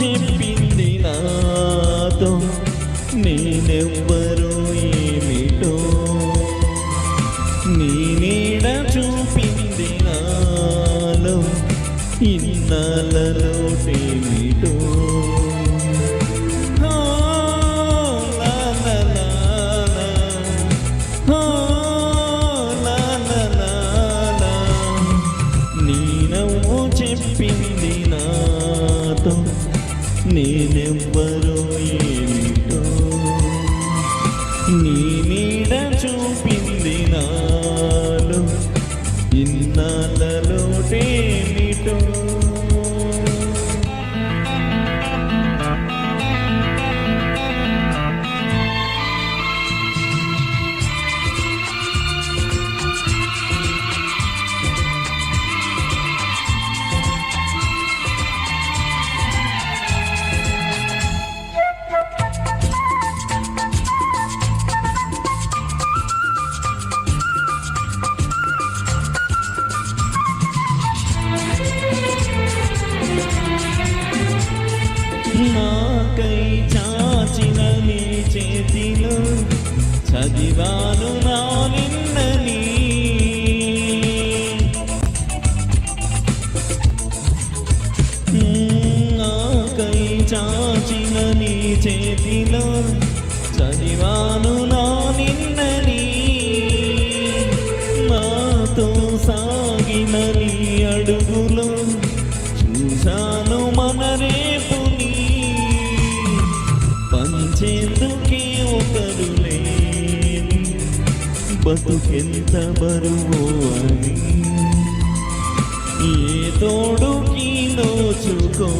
చెప్పింది నాతో నేనెవ్వరో ఏమిటో. నీ నీడ చూపింది నాలో ఇన్నాళ్ళలో నేనెవ్వరో ఏ చదివాను నా నిన్నని. నాకై చాచిన నీ చేతిలో చదివాను నా నిన్నని. నాతో సాగిన అడుగులో బతుకెంత బరువో అని? ఏ తోడుకి నోచుకో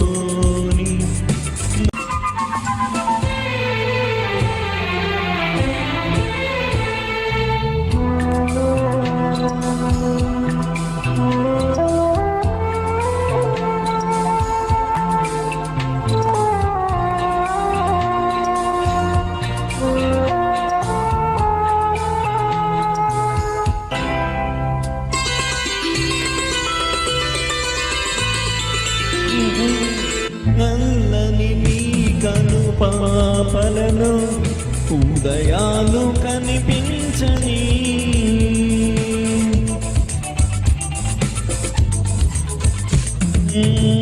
పాపలను ఉదయాలు కనిపించని.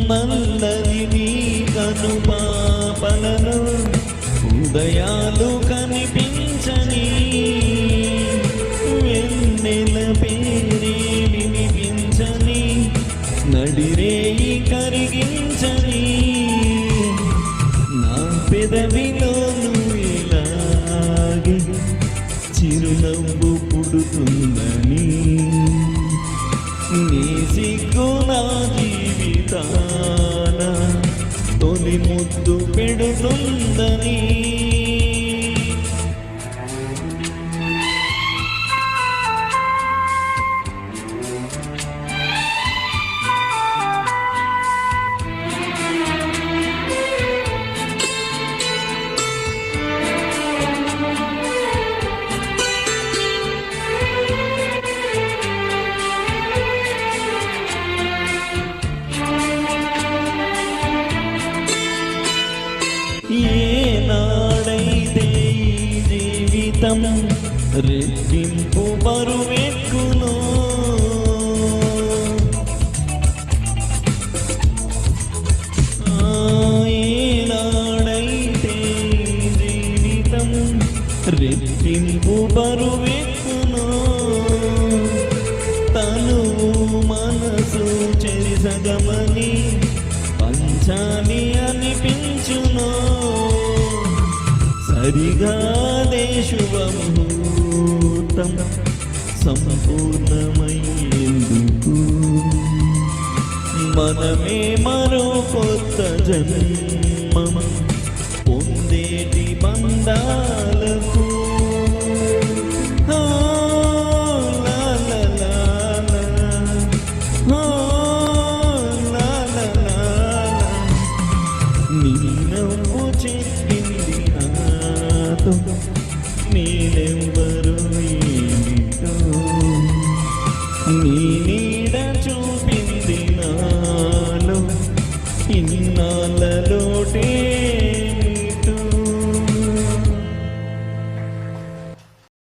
మల్లది నీ కను పాపలను ఉదయాలు కనిపించని చిరునవ్వు పుడుతుందని నీ సిగ్గు నా జీవితాన తొలి ముద్దు పెడుతుందని. జీవితం రెట్టింపు బరువెక్కును. ఏనాడైతే జీవితం రెట్టింపు బరువెక్కును. తను మనసు చెరిసగమని పంచాలి అనిపించును. సరిగానే శుభముహూర్తం సంపూర్ణమయ్యేందుకు. మనమే మరో కొత్త జన్మ పొందేటి బంధాలకు. నీనవ